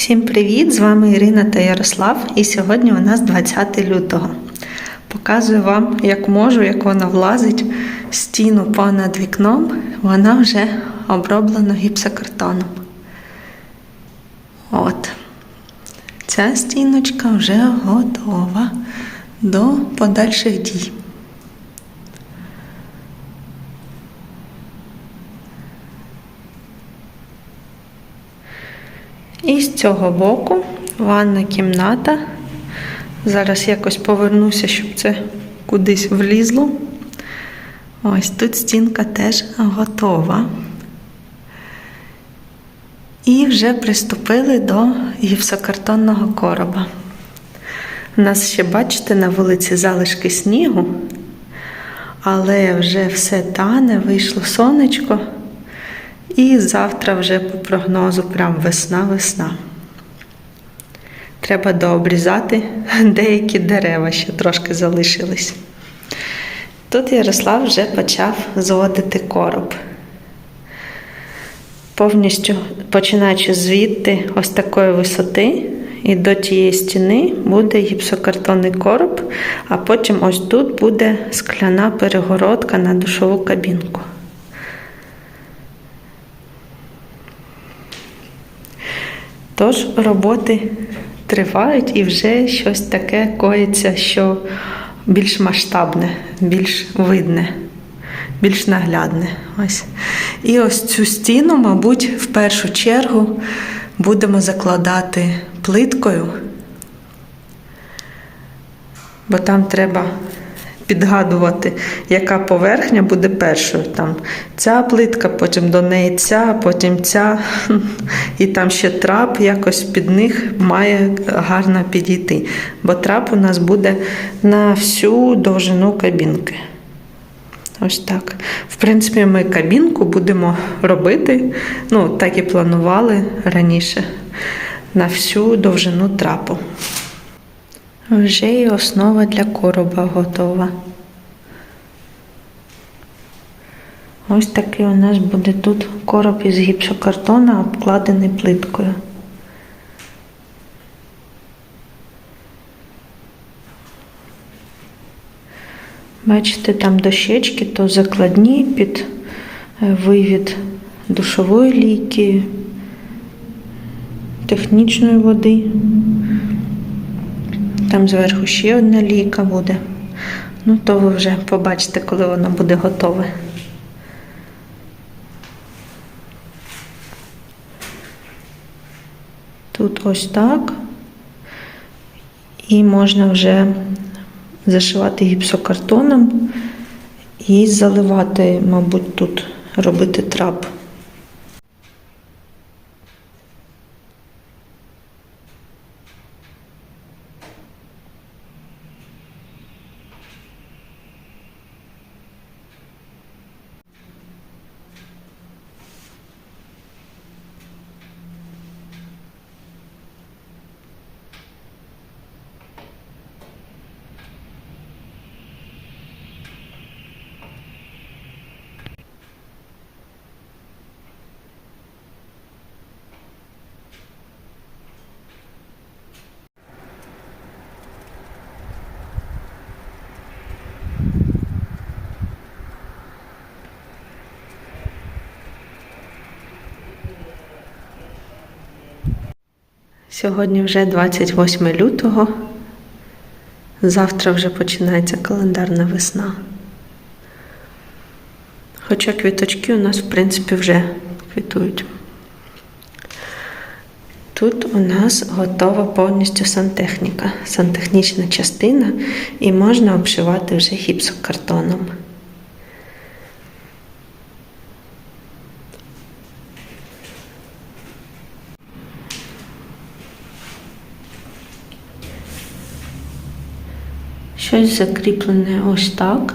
Всім привіт! З вами Ірина та Ярослав, і сьогодні у нас 20 лютого. Показую вам, як можу, як вона влазить стіну понад вікном. Вона вже оброблена гіпсокартоном. От. Ця стіночка вже готова до подальших дій. І з цього боку ванна кімната. Зараз якось повернуся, щоб це кудись влізло. Ось тут стінка теж готова. І вже приступили до гіпсокартонного короба. У нас ще, бачите, на вулиці залишки снігу, але вже все тане, вийшло сонечко. І завтра вже по прогнозу прям весна-весна. Треба дообрізати деякі дерева, ще трошки залишились. Тут Ярослав вже почав зводити короб. Повністю починаючи звідти ось такої висоти, і до тієї стіни буде гіпсокартонний короб, а потім ось тут буде скляна перегородка на душову кабінку. Тож роботи тривають і вже щось таке коїться, що більш масштабне, більш видне, більш наглядне. Ось. І ось цю стіну, мабуть, в першу чергу будемо закладати плиткою, бо там треба підгадувати, яка поверхня буде першою. Там ця плитка, потім до неї ця, потім ця, і там ще трап якось під них має гарно підійти. Бо трап у нас буде на всю довжину кабінки. Ось так. В принципі, ми кабінку будемо робити, ну, так і планували раніше, на всю довжину трапу. Вже і основа для короба готова. Ось такий у нас буде тут короб із гіпсокартона, обкладений плиткою. Бачите, там дощечки, то закладні під е, вивід душової ліки, технічної води. Там зверху ще одна лійка буде. Ну, то ви вже побачите, коли воно буде готове. Тут ось так. І можна вже зашивати гіпсокартоном і заливати, мабуть, тут робити трап. Сьогодні вже 28 лютого. Завтра вже починається календарна весна. Хоча квіточки у нас, в принципі, вже квітують. Тут у нас готова повністю сантехніка, сантехнічна частина, і можна обшивати вже гіпсокартоном. Щось закріплене ось так.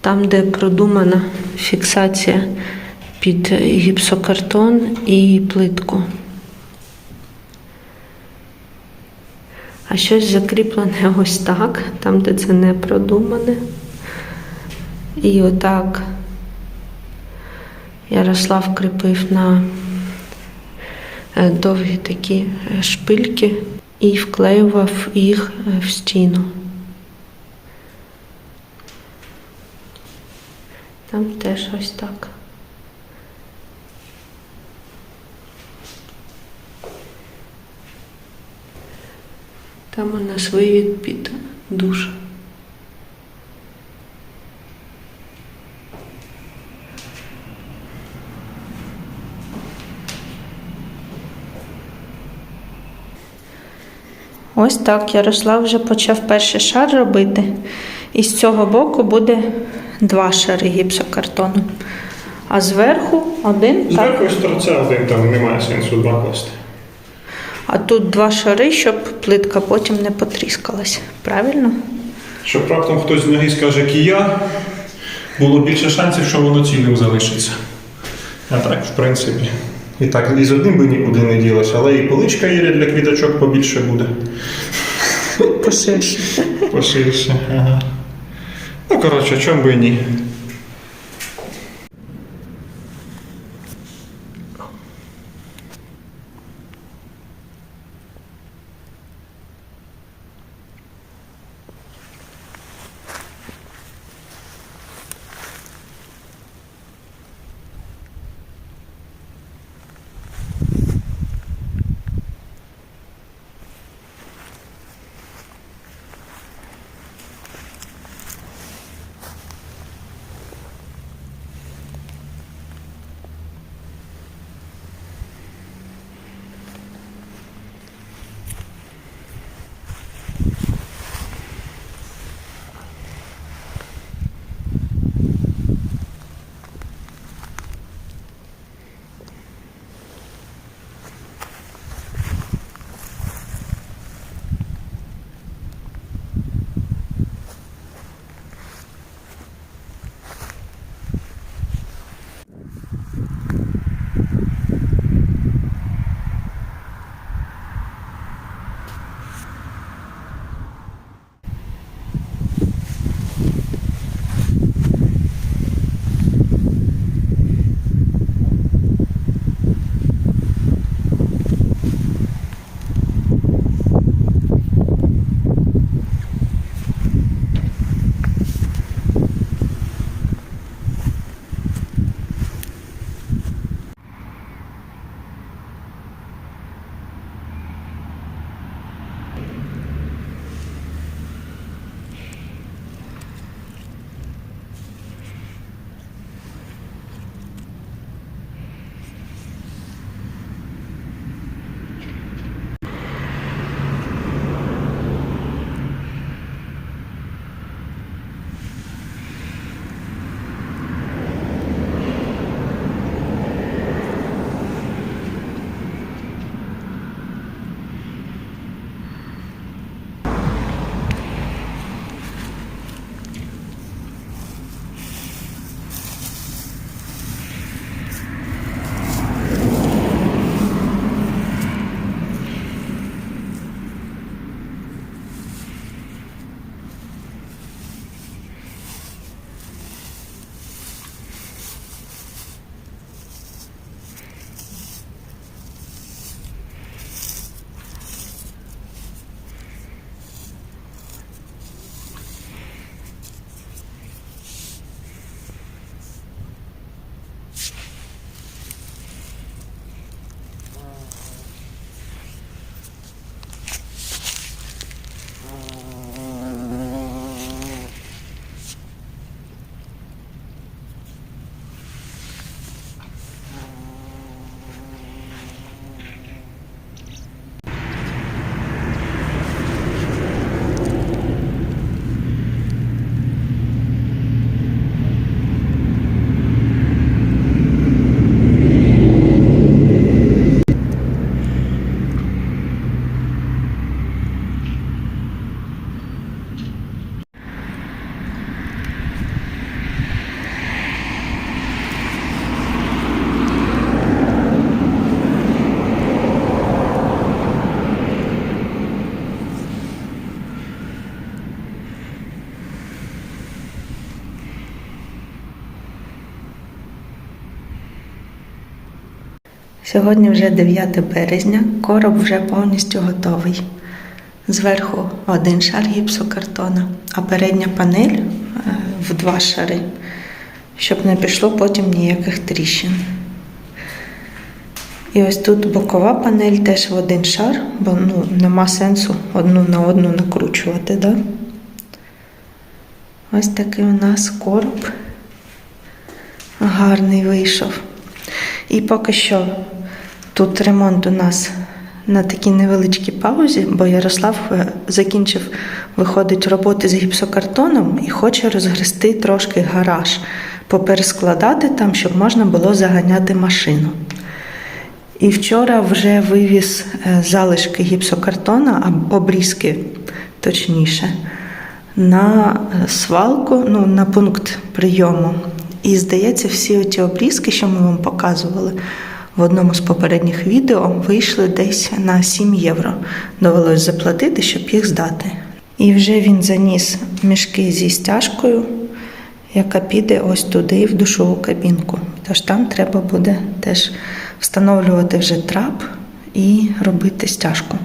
Там, де продумана фіксація під гіпсокартон і плитку. А щось закріплене ось так, там, де це не продумане. І отак Ярослав кріпив на е, довгі такі е, шпильки і вклеював їх е, в стіну. Там теж ось так. Там у нас вивід під душ. Ось так Ярослав вже почав перший шар робити. І з цього боку буде два шари гіпсокартону. А зверху один. Зверху ось торця один, там немає сенсу два класти. А тут два шари, щоб плитка потім не потріскалась. Правильно? Щоб раптом хтось з ноги скаже кія, було більше шансів, що воно цілим залишиться. А так, в принципі. І так, і з одним би нікуди не ділося, але і поличка є для квіточок побільше буде. Поширше. Поширше. Ага. Ну, коротше, чому би ні. Сьогодні вже 9 березня, короб вже повністю готовий. Зверху один шар гіпсокартона, а передня панель е, в два шари, щоб не пішло потім ніяких тріщин. І ось тут бокова панель теж в один шар, бо ну, нема сенсу одну на одну накручувати. Да? Ось такий у нас короб гарний вийшов. І поки що тут ремонт у нас на такій невеличкій паузі, бо Ярослав е, закінчив виходить роботи з гіпсокартоном і хоче розгрести трошки гараж, поперескладати там, щоб можна було заганяти машину. І вчора вже вивіз е, залишки гіпсокартона, обрізки точніше, на е, свалку, ну, на пункт прийому. І здається, всі ці обрізки, що ми вам показували в одному з попередніх відео, вийшли десь на 7 євро. Довелось заплатити, щоб їх здати. І вже він заніс мішки зі стяжкою, яка піде ось туди, в душову кабінку. Тож там треба буде теж встановлювати вже трап і робити стяжку.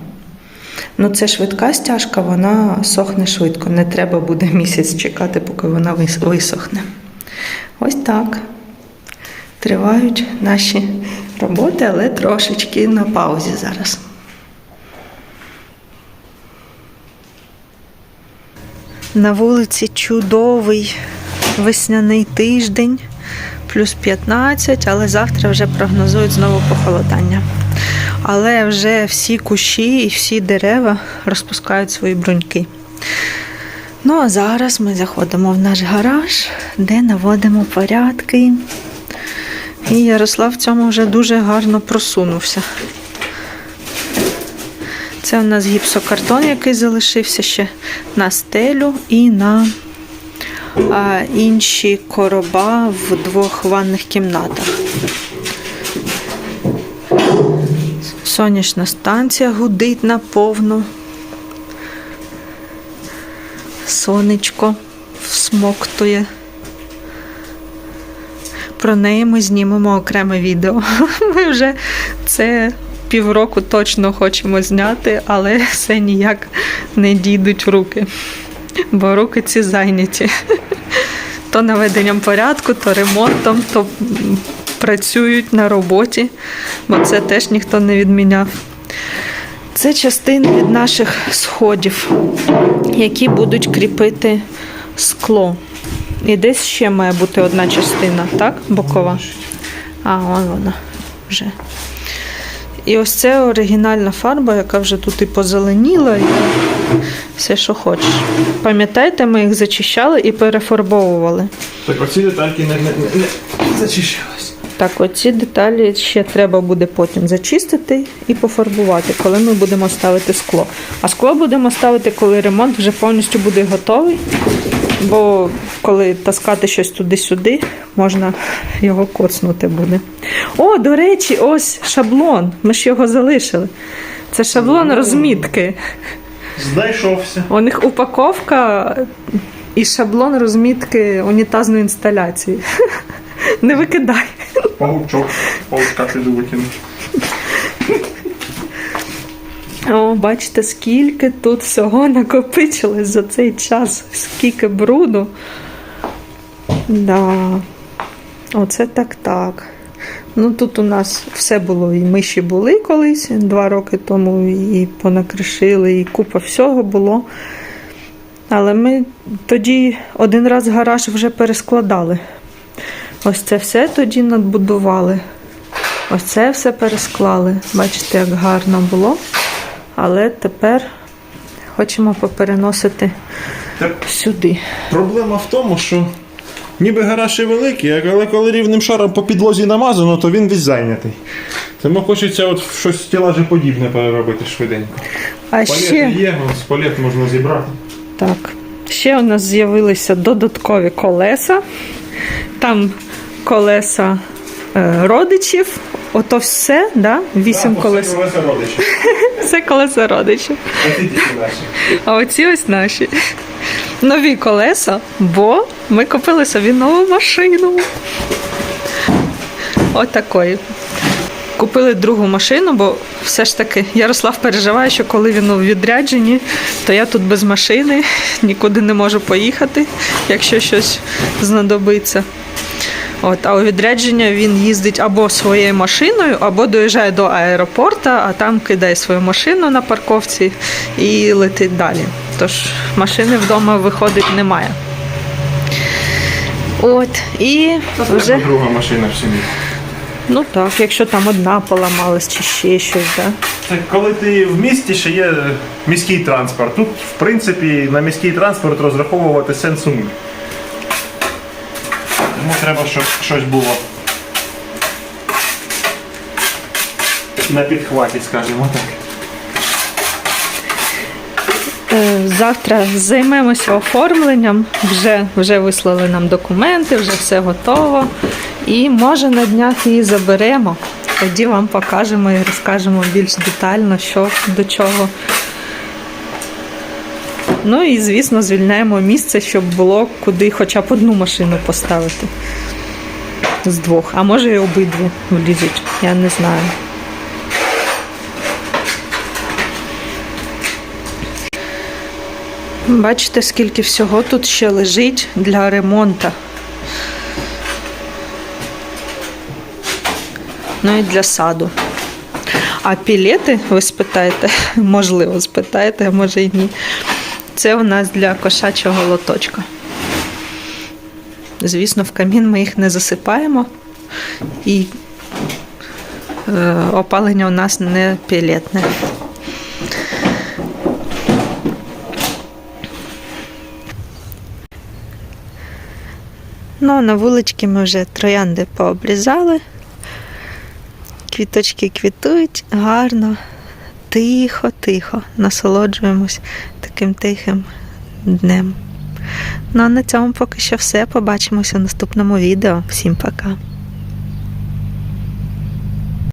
Ну, це швидка стяжка, вона сохне швидко. Не треба буде місяць чекати, поки вона висохне. Ось так. Тривають наші роботи, але трошечки на паузі зараз. На вулиці чудовий весняний тиждень, плюс 15, але завтра вже прогнозують знову похолодання. Але вже всі кущі і всі дерева розпускають свої бруньки. Ну а зараз ми заходимо в наш гараж, де наводимо порядки. І Ярослав в цьому вже дуже гарно просунувся. Це у нас гіпсокартон, який залишився ще на стелю і на а, інші короба в двох ванних кімнатах. Сонячна станція гудить наповну. Сонечко всмоктує. Про неї ми знімемо окреме відео. Ми вже це півроку точно хочемо зняти, але все ніяк не дійдуть руки. Бо руки ці зайняті. То наведенням порядку, то ремонтом, то працюють на роботі, бо це теж ніхто не відміняв. Це частини від наших сходів, які будуть кріпити скло. І десь ще має бути одна частина, так? Бокова. А, вон вона вже. І ось це оригінальна фарба, яка вже тут і позеленіла, і все, що хочеш. Пам'ятаєте, ми їх зачищали і перефарбовували. Так оці детальки не, не, не, не зачищались. Так, оці деталі ще треба буде потім зачистити і пофарбувати, коли ми будемо ставити скло. А скло будемо ставити, коли ремонт вже повністю буде готовий. Бо коли таскати щось туди-сюди, можна його коцнути буде. О, до речі, ось шаблон. Ми ж його залишили. Це шаблон розмітки. Знайшовся. У них упаковка і шаблон розмітки унітазної інсталяції. Не викидай. Паучок. Паучка піду викину. О, бачите, скільки тут всього накопичилось за цей час, скільки бруду. Да. Оце так так. Ну тут у нас все було, і миші були колись два роки тому, і понакришили, і купа всього було. Але ми тоді один раз гараж вже перескладали. Ось це все тоді надбудували. Ось це все пересклали. Бачите, як гарно було. Але тепер хочемо попереносити Так. сюди. Проблема в тому, що ніби гараж і великий, але коли рівним шаром по підлозі намазано, то він весь зайнятий. Тому хочеться от щось стелажеподібне переробити швиденько. А Палети ще є, з палет можна зібрати. так. Ще у нас з'явилися додаткові колеса. Там колеса е, родичів. Ото все, да? вісім колес. колеса родичі. Це колеса родичів. Тільки наші. А оці ось наші. Нові колеса, бо ми купили собі нову машину. Отакої. Купили другу машину, бо все ж таки Ярослав переживає, що коли він у відрядженні, то я тут без машини, нікуди не можу поїхати, якщо щось знадобиться. От, а у відрядження він їздить або своєю машиною, або доїжджає до аеропорту, а там кидає свою машину на парковці і летить далі. Тож машини вдома виходить немає. От, і вже. друга машина в сім'ї. Ну так, якщо там одна поламалась чи ще щось, да? Так, коли ти в місті ще є міський транспорт. Тут, в принципі, на міський транспорт розраховувати сенсу нуль. Тому треба, щоб щось було на підхваті, скажімо так. Е, Завтра займемося оформленням. Вже, вже вислали нам документи, вже все готово. І може на днях її заберемо. Тоді вам покажемо і розкажемо більш детально, що до чого. Ну і, звісно, звільняємо місце, щоб було куди хоча б одну машину поставити. З двох. А може і обидві влізуть, я не знаю. Бачите, скільки всього тут ще лежить для ремонту. Ну і для саду. А пілети, ви спитаєте, можливо, спитаєте, а може і ні. Це у нас для кошачого лоточка. Звісно, в камін ми їх не засипаємо. І е, опалення у нас не пілетне. Ну, а на вулички ми вже троянди пообрізали. Квіточки квітують гарно, тихо, тихо. Насолоджуємось таким тихим днем. Ну а на цьому поки що все. Побачимося в наступному відео. Всім пока!